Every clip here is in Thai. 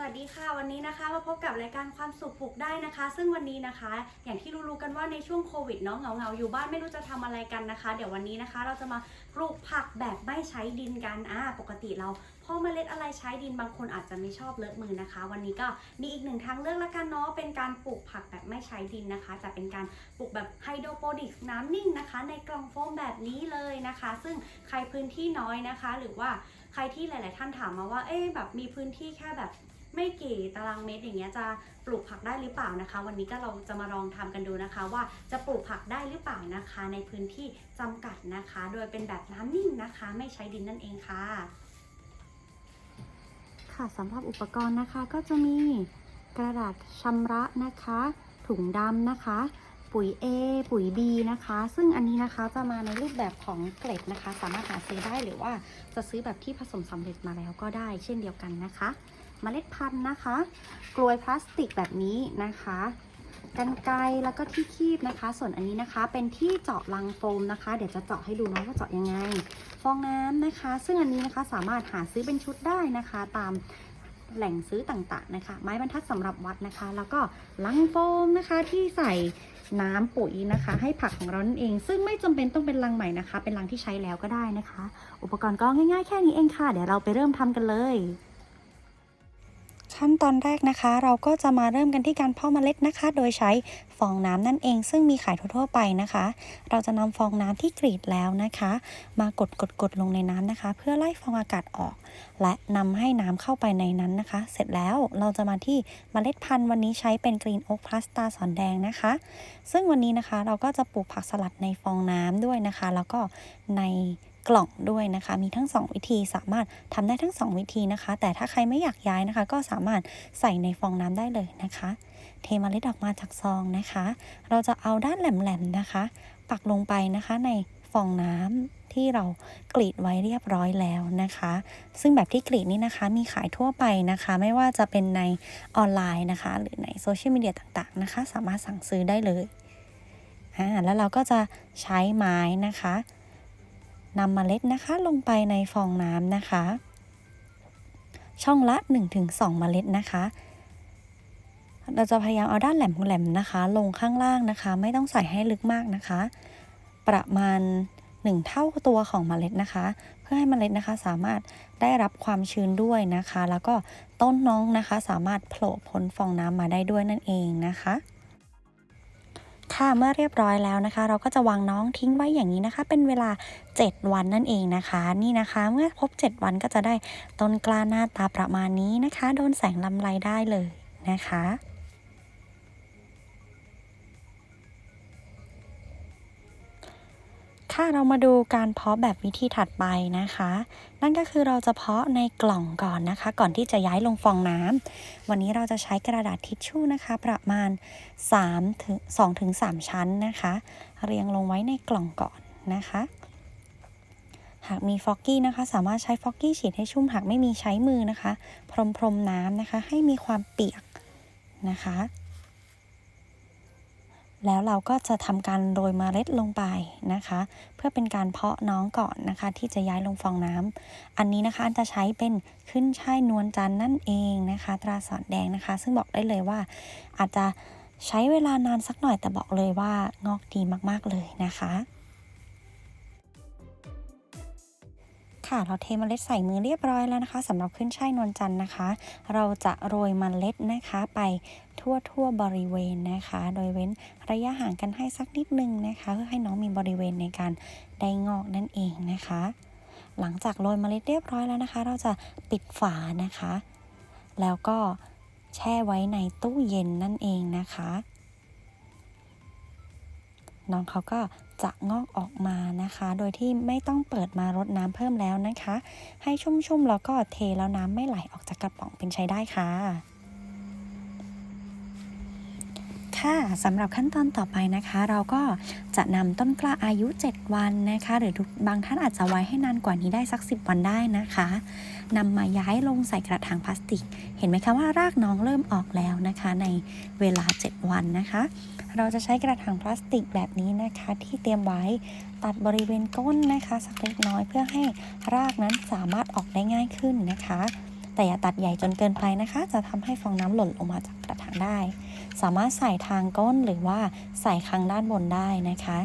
วัสดีค่ะวันนี้นะคะมาพบกับรายการความสุขปลูกได้นะคะ ซึ่งวันนี้นะคะ อย่างที่รู้ๆกันว่าในช่วงโควิดเนาะเหงาๆอยู่บ้านไม่รู้จะทำอะไรกันนะคะ เดี๋ยววันนี้นะคะ เราจะมาปลูกผักแบบไม่ใช้ดินกันอ่าปกติเราพ่อเมล็ดอะไรใช้ดินบางคนอาจจะไม่ชอบเลอะมือนะคะ วันนี้ก็มีอีกหนึ่งทางเลือกละกันเนาะเป็นการปลูกผักแบบไม่ใช้ดินนะคะ จะเป็นการปลูกแบบไฮโดรโปนิกส์น้ำนิ่งนะคะ ในกล่องโฟมแบบนี้เลยนะคะ ซึ่งใครพื้นที่น้อยนะคะ หรือว่าใครที่หลาย ๆ ท่านถามมาว่าเอ๊ะแบบมีพื้นที่แค่แบบ ไม่กี่ตารางเมตรอย่างเงี้ยจะปลูกผักได้หรือเปล่านะคะ วันนี้ก็เราจะมาลองทำกันดูนะคะ ว่าจะปลูกผักได้หรือเปล่านะคะ ในพื้นที่จำกัดนะคะ โดยเป็นแบบน้ำนิ่งนะคะ ไม่ใช้ดินนั่นเองค่ะ ค่ะสำหรับอุปกรณ์นะคะก็จะมีกระดาษชำระนะคะ ถุงดำนะคะปุ๋ย A ปุ๋ย B นะคะ ซึ่งอันนี้นะคะจะมาในรูปแบบของเกล็ดนะคะ สามารถหาซื้อได้หรือว่าจะซื้อแบบที่ผสมสำเร็จมาแล้วก็ได้ เช่นเดียวกันนะคะ เมล็ดพันธุ์นะคะ กลวยพลาสติกแบบนี้นะคะกันไกรแล้วก็ที่คีบนะคะ ส่วนอันนี้นะคะเป็นที่เจาะรังโฟมนะคะ เดี๋ยวจะเจาะให้ดูนะว่าเจาะยังไง ฟองน้ำนะคะ ซึ่งอันนี้นะคะสามารถหาซื้อเป็นชุดได้นะคะ ตามแหล่งซื้อต่างๆนะคะ ไม้บรรทัดสำหรับวัดนะคะ แล้วก็ลังโฟมนะคะที่ใส่น้ำปุ๋ยนะคะ ให้ผักของเรานั่นเอง ซึ่งไม่จำเป็นต้องเป็นลังใหม่นะคะ เป็นลังที่ใช้แล้วก็ได้นะคะ อุปกรณ์ก็ง่ายๆแค่นี้เองค่ะ เดี๋ยวเราไปเริ่มทำกันเลย ขั้นตอนแรกนะคะ เราก็จะมาเริ่มกันที่การเพาะเมล็ดนะคะ โดยใช้ฟองน้ำนั่นเอง ซึ่งมีขายทั่วๆไปนะคะ เราจะนำฟองน้ำที่กรีดแล้วนะคะ มากดกดกดลงในน้ำนะคะ เพื่อไล่ฟองอากาศออก และนำให้น้ำเข้าไปในนั้นนะคะ เสร็จแล้วเราจะมาที่เมล็ดพันธุ์วันนี้ใช้เป็นกรีนโอ๊กพลาสตาสอนแดงนะคะ ซึ่งวันนี้นะคะเราก็จะปลูกผักสลัดในฟองน้ำด้วยนะคะ แล้วก็ใน กล่องด้วยนะคะ มีทั้ง 2 วิธีสามารถทำได้ทั้ง 2 วิธีนะคะ แต่ถ้าใครไม่อยากย้ายนะคะ ก็สามารถใส่ในฟองน้ำได้เลยนะคะ เทเมล็ดออกมาจากซองนะคะ เราจะเอาด้านแหลมๆนะคะ ปักลงไปนะคะในฟองน้ำที่เรากรีดไว้เรียบร้อยแล้วนะคะ ซึ่งแบบที่กรีดนี้นะคะมีขายทั่วไปนะคะ ไม่ว่าจะเป็นในออนไลน์นะคะ หรือในโซเชียลมีเดียต่างๆนะคะ สามารถสั่งซื้อได้เลยอ่าแล้วเราก็จะใช้ไม้นะคะ นำเมล็ดนะคะลงไปในฟองน้ำนะคะ ช่องละ 1-2 เมล็ดนะคะ เราจะพยายามเอาด้านแหลมๆนะคะ ลงข้างล่างนะคะ ไม่ต้องใส่ให้ลึกมากนะคะ ประมาณ 1 เท่าตัวของเมล็ดนะคะ เพื่อให้เมล็ดนะคะสามารถได้รับความชื้นด้วยนะคะ แล้วก็ต้นน้องนะคะสามารถโผล่พ้นฟองน้ำมาได้ด้วยนั่นเองนะคะ ค่ะเมื่อเรียบร้อยแล้วนะคะ เราก็จะวางน้องทิ้งไว้อย่างนี้นะคะ เป็นเวลา 7 วันนั่นเองนะคะ นี่นะคะเมื่อครบ 7 วันก็จะได้ต้นกล้าหน้าตาประมาณนี้นะคะ โดนแสงลำไรได้เลยนะคะ ค่ะเรามาดูการเพาะแบบวิธีถัดไปนะคะ นั่นก็คือเราจะเพาะในกล่องก่อนนะคะ ก่อนที่จะย้ายลงฟองน้ำวันนี้เราจะใช้กระดาษทิชชู่นะคะ ประมาณ3ถึง2ถึง3ชั้นนะคะ เรียงลงไว้ในกล่องก่อนนะคะ หากมีฟอกกี้นะคะ สามารถใช้ฟอกกี้ฉีดให้ชุ่มหากไม่มีใช้มือนะคะ พรมพรมน้ำนะคะ ให้มีความเปียกนะคะ แล้วเราก็จะทำการโรยเมล็ดลงไปนะคะ เพื่อเป็นการเพาะน้องก่อนนะคะ ที่จะย้ายลงฟองน้ำอันนี้นะคะอันจะใช้เป็นขึ้นช่ายนวลจันนั่นเองนะคะ ตราสอนแดงนะคะ ซึ่งบอกได้เลยว่า อาจจะใช้เวลานานสักหน่อยแต่บอกเลยว่างอกดีมากๆเลยนะคะ ค่ะ เราเทเมล็ดใส่มือเรียบร้อยแล้วนะคะสำหรับขึ้นช่ายนวลจันทร์นะคะ เราจะโรยเมล็ดนะคะไปทั่วทั่วบริเวณนะคะ โดยเว้นระยะห่างกันให้สักนิดนึงนะคะ เพื่อให้น้องมีบริเวณในการได้งอกนั่นเองนะคะ หลังจากโรยเมล็ดเรียบร้อยแล้วนะคะ เราจะปิดฝานะคะ แล้วก็แช่ไว้ในตู้เย็นนั่นเองนะคะ น้องเขาก็จะงอกออกมานะคะ โดยที่ไม่ต้องเปิดมารดน้ำเพิ่มแล้วนะคะ ให้ชุ่มๆแล้วก็เทแล้วน้ำไม่ไหลออกจากกระป๋องเป็นใช้ได้ค่ะ ค่ะสำหรับขั้นตอนต่อไปนะคะ เราก็จะนำต้นกล้าอายุ 7 วันนะคะ หรือบางท่านอาจจะไว้ให้นานกว่านี้ได้สัก 10 วันได้นะคะนำมาย้ายลงใส่กระถางพลาสติก เห็นไหมคะว่ารากน้องเริ่มออกแล้วนะคะ ในเวลา 7 วันนะคะ เราจะใช้กระถางพลาสติกแบบนี้นะคะ ที่เตรียมไว้ตัดบริเวณก้นนะคะ สักเล็กน้อยเพื่อให้รากนั้นสามารถออกได้ง่ายขึ้นนะคะ แต่อย่าตัดใหญ่จนเกินไปนะคะ จะทำให้ฟองน้ำหล่นลงมาจากกระถางได้ สามารถใส่ทางก้นหรือว่าใส่ข้างด้านบนได้นะคะ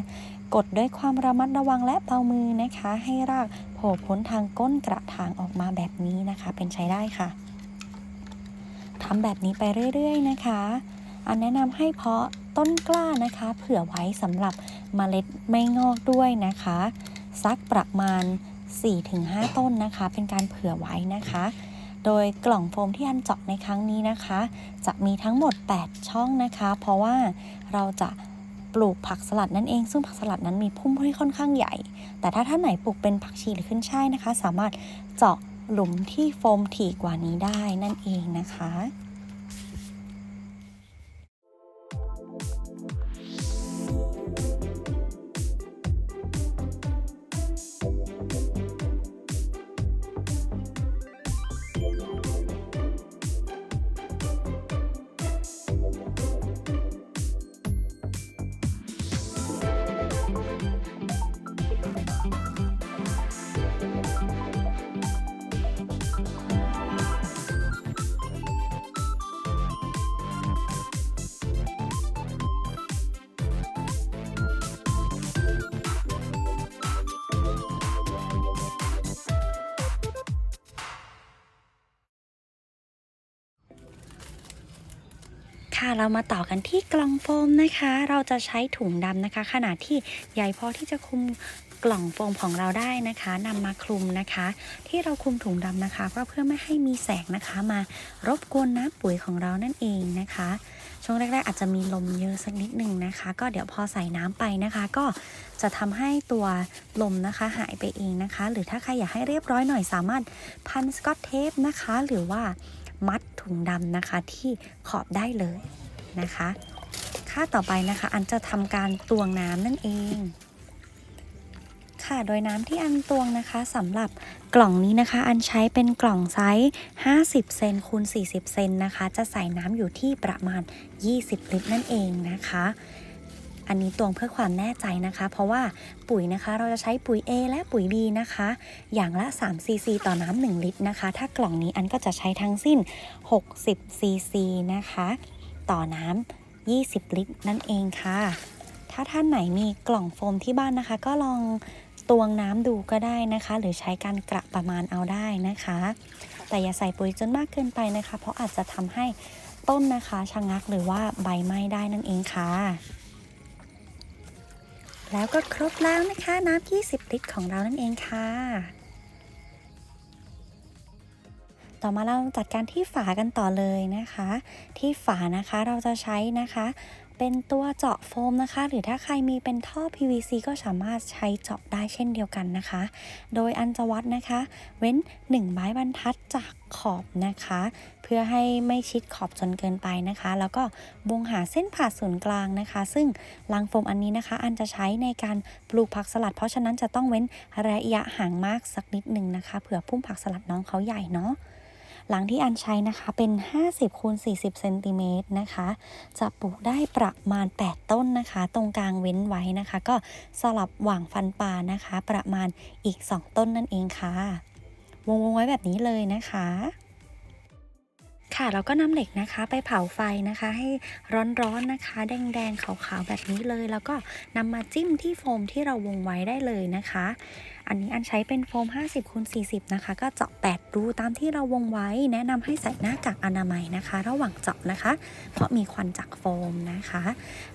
กดด้วยความระมัดระวังและเบามือนะคะ ให้รากโผล่พ้นทางก้นกระถางออกมาแบบนี้นะคะ เป็นใช้ได้ค่ะทำแบบนี้ไปเรื่อยๆนะคะ อันแนะนำให้เพาะต้นกล้านะคะ เผื่อไว้สำหรับเมล็ดไม่งอกด้วยนะคะ สักประมาณ 4-5 ต้นนะคะ เป็นการเผื่อไว้นะคะ โดยกล่องโฟมที่อันเจาะในครั้งนี้นะคะ จะมีทั้งหมด 8 ช่องนะคะ เพราะว่าเราจะปลูกผักสลัดนั่นเอง ซึ่งผักสลัดนั้นมีพุ่มที่ค่อนข้างใหญ่ แต่ถ้าท่านไหนปลูกเป็นผักชีหรือขึ้นช่ายนะคะ สามารถเจาะหลุมที่โฟมถี่กว่านี้ได้นั่นเองนะคะ ค่ะเรามาต่อกันที่กล่องโฟมนะคะ เราจะใช้ถุงดำนะคะ ขนาดที่ใหญ่พอที่จะคลุมกล่องโฟมของเราได้นะคะนำมาคลุมนะคะ ที่เราคลุมถุงดำนะคะ ก็เพื่อไม่ให้มีแสงนะคะ มารบกวนน้ำปุ๋ยของเรานั่นเองนะคะ ช่วงแรกๆอาจจะมีลมเยอะสักนิดหนึ่งนะคะ ก็เดี๋ยวพอใส่น้ำไปนะคะ ก็จะทำให้ตัวลมนะคะหายไปเองนะคะ หรือถ้าใครอยากให้เรียบร้อยหน่อยสามารถพันสกอตเทปนะคะ หรือว่า มัดถุงดำนะคะที่ขอบได้เลยนะคะค่าต่อไปนะคะ อันจะทำการตวงน้ำนั่นเอง ค่ะโดยน้ำที่อันตวงนะคะสำหรับกล่องนี้นะคะ อันใช้เป็นกล่องไซส์ 50 เซนคูณ40 เซนนะคะ จะใส่น้ำอยู่ที่ประมาณ 20 ลิตรนั่นเองนะคะ อันนี้ตวงเพื่อความแน่ใจนะคะ เพราะว่าปุ๋ยนะคะเราจะใช้ปุ๋ย A และปุ๋ย B นะคะ อย่างละ3ซีซีต่อน้ำ1ลิตรนะคะ ถ้ากล่องนี้อันก็จะใช้ทั้งสิ้น 60ซีซีนะคะ ต่อน้ำ20 ลิตรนั่นเองค่ะ ถ้าท่านไหนมีกล่องโฟมที่บ้านนะคะ ก็ลองตวงน้ำดูก็ได้นะคะ หรือใช้การกระประมาณเอาได้นะคะ แต่อย่าใส่ปุ๋ยจนมากเกินไปนะคะ เพราะอาจจะทำให้ต้นนะคะชะงักหรือว่าใบไหม้ได้นั่นเองค่ะ แล้วก็ครบแล้วนะคะ น้ำ 20 ลิตรของเรานั่นเองค่ะ ต่อมาเราจัดการที่ฝากันต่อเลยนะคะ ที่ฝานะคะเราจะใช้นะคะ เป็นตัวเจาะโฟมนะคะ หรือถ้าใครมีเป็นท่อ PVC ก็สามารถใช้เจาะได้เช่นเดียวกันนะคะ โดยอันจะวัดนะคะ เว้น 1 ไม้บรรทัดจากขอบนะคะ เพื่อให้ไม่ชิดขอบจนเกินไปนะคะ แล้วก็วงหาเส้นผ่าศูนย์กลางนะคะ ซึ่งลังโฟมอันนี้นะคะ อันจะใช้ในการปลูกผักสลัด เพราะฉะนั้นจะต้องเว้นระยะห่างมากสักนิดหนึ่งนะคะเผื่อพุ่มผักสลัดน้องเขาใหญ่เนาะ หลังที่อันใช้นะคะเป็น 50คูณ40เซนติเมตรนะคะ จะปลูกได้ประมาณ 8 ต้นนะคะ ตรงกลางเว้นไว้นะคะ ก็สลับหว่างฟันปลานะคะ ประมาณอีก 2 ต้นนั่นเองค่ะ วงวงไว้แบบนี้เลยนะคะ ค่ะเราก็นำเหล็กนะคะไปเผาไฟนะคะ ให้ร้อนๆนะคะ แดงๆขาวๆแบบนี้เลย แล้วก็นำมาจิ้มที่โฟมที่เราวงไว้ได้เลยนะคะ อันนี้อันใช้เป็นโฟม 50คูณ40 นะคะ ก็เจาะ 8 รูตามที่เราวงไว้ แนะนำให้ใส่หน้ากากอนามัยนะคะ ระหว่างเจาะนะคะ เพราะมีควันจากโฟมนะคะ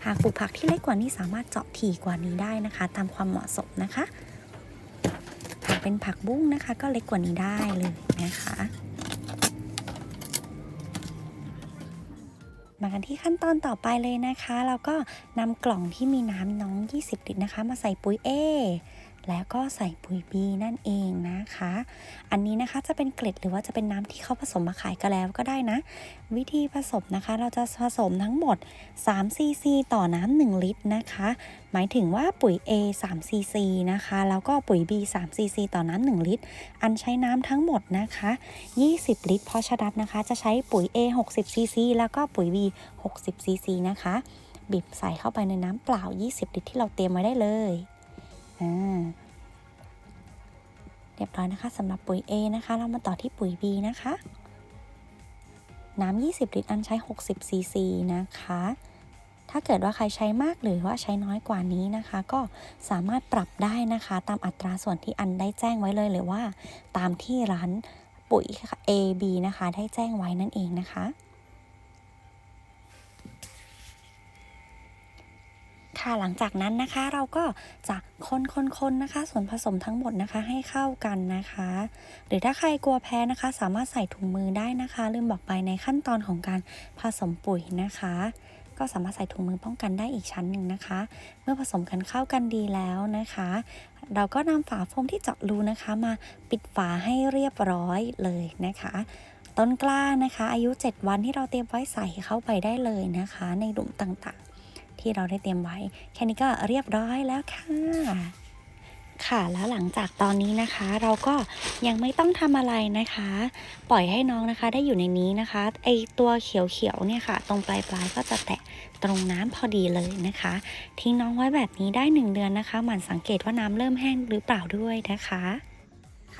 หากปลูกผักที่เล็กกว่านี้สามารถเจาะถี่กว่านี้ได้นะคะ ตามความเหมาะสมนะคะ หากเป็นผักบุ้งนะคะ ก็เล็กกว่านี้ได้เลยนะคะ มากันที่ขั้นตอนต่อไปเลยนะคะ เราก็นำกล่องที่มีน้ำน้อง 20 ลิตรนะคะ มาใส่ปุ๋ย A แล้วก็ใส่ปุ๋ย B นั่นเองนะคะ อันนี้นะคะจะเป็นเกล็ดหรือว่าจะเป็นน้ำที่เขาผสมมาขายก็แล้วก็ได้นะ วิธีผสมนะคะเราจะผสมทั้งหมด3ซีซีต่อน้ำ1ลิตรนะคะ หมายถึงว่าปุ๋ย A 3ซีซีนะคะ แล้วก็ปุ๋ย B 3ซีซีต่อน้ำ1ลิตร อันใช้น้ำทั้งหมดนะคะ 20 ลิตร เพราะฉะนั้นนะคะจะใช้ปุ๋ย A 60ซีซีแล้วก็ปุ๋ย B 60ซีซีนะคะบีบใส่เข้าไปในน้ำเปล่า 20 ลิตรที่เราเตรียมไว้ได้เลย อ่าเรียบร้อยนะคะสำหรับปุ๋ย A นะคะ เรามาต่อที่ปุ๋ย B นะคะ น้ำ 20 ลิตร อันใช้ 60 ซีซีนะคะ ถ้าเกิดว่าใครใช้มากหรือว่าใช้น้อยกว่านี้นะคะ ก็สามารถปรับได้นะคะ ตามอัตราส่วนที่อันได้แจ้งไว้เลยหรือว่า ตามที่ร้านปุ๋ย AB นะคะ ได้แจ้งไว้นั่นเองนะคะ ค่ะ หลังจากนั้นนะคะเราก็จะคนๆๆนะคะ ส่วนผสมทั้งหมดนะคะให้เข้ากันนะคะ หรือถ้าใครกลัวแพ้นะคะ สามารถใส่ถุงมือได้นะคะ ลืมบอกไปในขั้นตอนของการผสมปุ๋ยนะคะ ก็สามารถใส่ถุงมือป้องกันได้อีกชั้นหนึ่งนะคะ เมื่อผสมกันเข้ากันดีแล้วนะคะ เราก็นำฝาโฟมที่เจาะรูนะคะ มาปิดฝาให้เรียบร้อยเลยนะคะต้นกล้านะคะ อายุ 7 วันที่เราเตรียมไว้ใส่เข้าไปได้เลยนะคะ ในหลุมต่างๆ ที่เราได้เตรียมไว้ แค่นี้ก็เรียบร้อยแล้วค่ะค่ะแล้วหลังจากตอนนี้นะคะ เราก็ยังไม่ต้องทำอะไรนะคะ ปล่อยให้น้องนะคะได้อยู่ในนี้นะคะไอตัวเขียวๆเนี่ยค่ะ ตรงปลายปลายๆก็จะแตะตรงน้ำพอดีเลยนะคะทิ้งน้องไว้แบบนี้ได้หนึ่งเดือนนะคะ หมั่นสังเกตว่าน้ำเริ่มแห้งหรือเปล่าด้วยนะคะ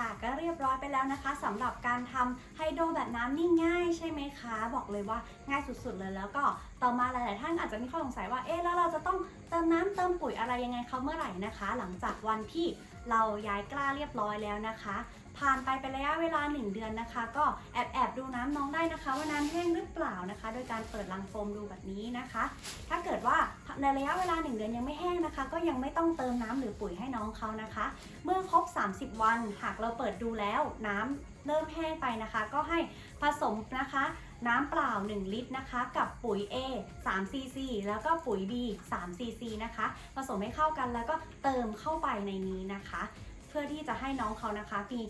ค่ะ ก็เรียบร้อยไปแล้วนะคะสำหรับการทำไฮโดรแบบน้ำนี่ง่ายใช่ไหมคะ บอกเลยว่าง่ายสุดๆเลยแล้วก็ต่อมาหลาย ๆ ท่านอาจจะมีข้อสงสัยว่าเอ๊ะแล้วเราจะต้องเติมน้ำเติมปุ๋ยอะไรยังไงเขาเมื่อไหร่นะคะ หลังจากวันที่ เราย้ายกล้าเรียบร้อยแล้วนะคะ ผ่านไปเป็นระยะเวลา 1 เดือนนะคะ ก็แอบแอบดูน้ำน้องได้นะคะ ว่าน้ำแห้งหรือเปล่านะคะ โดยการเปิดลังโฟมดูแบบนี้นะคะ ถ้าเกิดว่าในระยะเวลา 1 เดือนยังไม่แห้งนะคะ ก็ยังไม่ต้องเติมน้ำหรือปุ๋ยให้น้องเขานะคะ เมื่อครบ 30 วันหากเราเปิดดูแล้วน้ำเริ่มแห้งไปนะคะ ก็ให้ผสมนะคะ น้ำเปล่า 1 ลิตรนะคะ กับปุ๋ย A 3 cc แล้วก็ปุ๋ย B 3 cc นะคะ ผสมให้เข้ากันแล้วก็เติมเข้าไปในนี้นะคะ เพื่อที่จะให้น้องเขานะคะมี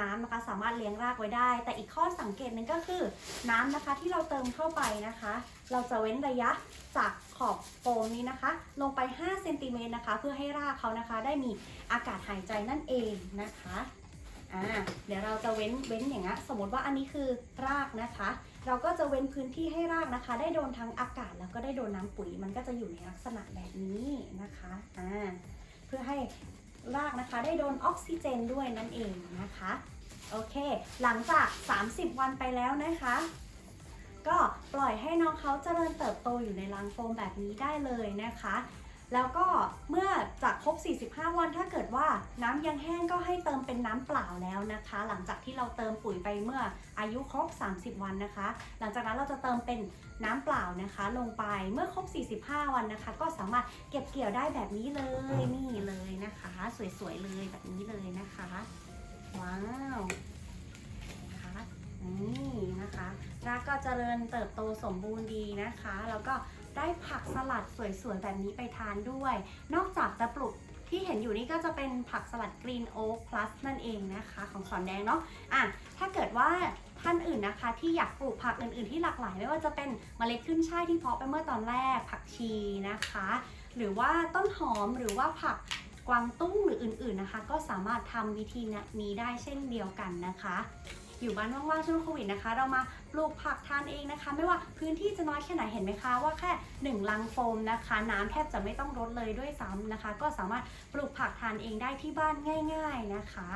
น้ำนะคะสามารถเลี้ยงรากไว้ได้ แต่อีกข้อสังเกตหนึ่งก็คือน้ำนะคะที่เราเติมเข้าไปนะคะ เราจะเว้นระยะจากขอบโฟมนี้นะคะ ลงไป5เซนติเมตรนะคะ เพื่อให้รากเขานะคะ ได้มีอากาศหายใจนั่นเองนะคะอ่าเดี๋ยวเราจะเว้นเว้นอย่างนี้สมมติว่าอันนี้คือรากนะคะ เราก็จะเว้นพื้นที่ให้รากนะคะ ได้โดนทั้งอากาศแล้วก็ได้โดนน้ำปุ๋ย มันก็จะอยู่ในลักษณะแบบนี้นะคะอ่าเพื่อให้รากนะคะได้โดนออกซิเจนด้วยนั่นเองนะคะโอเค หลังจาก 30 วันไปแล้วนะคะ ก็ปล่อยให้น้องเขาเจริญเติบโตอยู่ในรังโฟมแบบนี้ได้เลยนะคะ แล้วก็เมื่อจากครบ 45 วันถ้าเกิดว่าน้ำยังแห้งก็ให้เติมเป็นน้ำเปล่าแล้วนะคะ หลังจากที่เราเติมปุ๋ยไปเมื่ออายุครบ 30 วันนะคะ หลังจากนั้นเราจะเติมเป็นน้ำเปล่านะคะ ลงไปเมื่อครบ 45 วันนะคะ ก็สามารถเก็บเกี่ยวได้แบบนี้เลยนี่เลยนะคะ สวยๆเลยแบบนี้เลยนะคะ ว้าวนะคะนี่นะคะรากก็เจริญเติบโตสมบูรณ์ดีนะคะ แล้วก็ ได้ผักสลัดสวยๆแบบนี้ไปทานด้วย นอกจากจะปลูกที่เห็นอยู่นี่ก็จะเป็นผักสลัดกรีนโอ๊กพลัสนั่นเองนะคะ ของสอนแดงเนาะอะถ้าเกิดว่าท่านอื่นนะคะ ที่อยากปลูกผักอื่นๆที่หลากหลาย ไม่ว่าจะเป็นมเมล็ดขึ้นช่ายที่เพาะไปเมื่อตอนแรกผักชีนะคะ หรือว่าต้นหอมหรือว่าผักกวางตุ้งหรืออื่นๆนะคะ ก็สามารถทำวิธีนี้ได้เช่นเดียวกันนะคะ อยู่บ้านว่างๆช่วงโควิดนะคะ เรามาปลูกผักทานเองนะคะ ไม่ว่าพื้นที่จะน้อยแค่ไหนเห็นไหมคะว่าแค่หนึ่งลังโฟมนะคะ น้ำแทบจะไม่ต้องรดเลยด้วยซ้ำนะคะ ก็สามารถปลูกผักทานเองได้ที่บ้านง่าย ๆนะคะ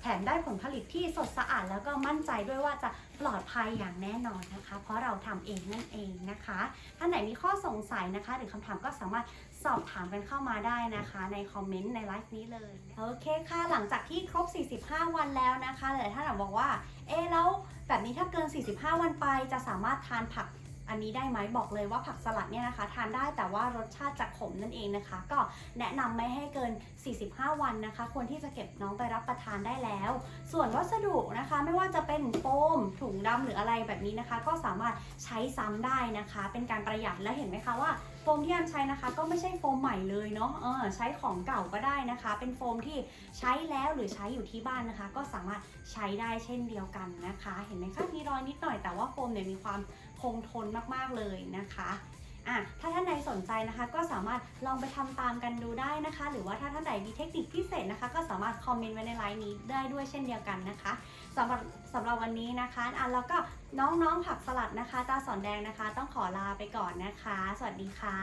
แถมได้ผลผลิตที่สดสะอาดแล้วก็มั่นใจด้วยว่าจะปลอดภัยอย่างแน่นอนนะคะ เพราะเราทำเองนั่นเองนะคะ ท่านไหนมีข้อสงสัยนะคะ หรือคำถามก็สามารถ สอบถามกันเข้ามาได้นะคะในคอมเมนต์ในไลฟ์นี้เลยโอเคค่ะหลังจากที่ครบ 45 วันแล้วนะคะหลายท่านอาบอกว่าเอ๊แล้วแบบนี้ถ้าเกิน 45 วันไปจะสามารถทานผัก อันนี้ได้ไหมบอกเลยว่าผักสลัดเนี่ยนะคะ ทานได้แต่ว่ารสชาติจะขมนั่นเองนะคะ ก็แนะนำไม่ให้เกิน 45 วันนะคะ ควรที่จะเก็บน้องไปรับประทานได้แล้ว ส่วนวัสดุนะคะ ไม่ว่าจะเป็นโฟมถุงดำหรืออะไรแบบนี้นะคะ ก็สามารถใช้ซ้ำได้นะคะ เป็นการประหยัดและเห็นไหมคะว่าโฟมที่อันใช้นะคะ ก็ไม่ใช่โฟมใหม่เลยเนาะเออใช้ของเก่าก็ได้นะคะ เป็นโฟมที่ใช้แล้วหรือใช้อยู่ที่บ้านนะคะ ก็สามารถใช้ได้เช่นเดียวกันนะคะ เห็นไหมคะมีรอยนิดหน่อยแต่ว่าโฟมเนี่ยมีความ คงทนมากๆเลยนะคะอะถ้าท่านใดสนใจนะคะก็สามารถลองไปทำตามกันดูได้นะคะ หรือว่าถ้าท่านใดมีเทคนิคพิเศษนะคะ ก็สามารถคอมเมนต์ไว้ในไลน์นี้ได้ด้วยเช่นเดียวกันนะคะสำหรับสำหรับวันนี้นะคะอะแล้วก็น้องๆผักสลัดนะคะตาสอนแดงนะคะ ต้องขอลาไปก่อนนะคะ สวัสดีค่ะ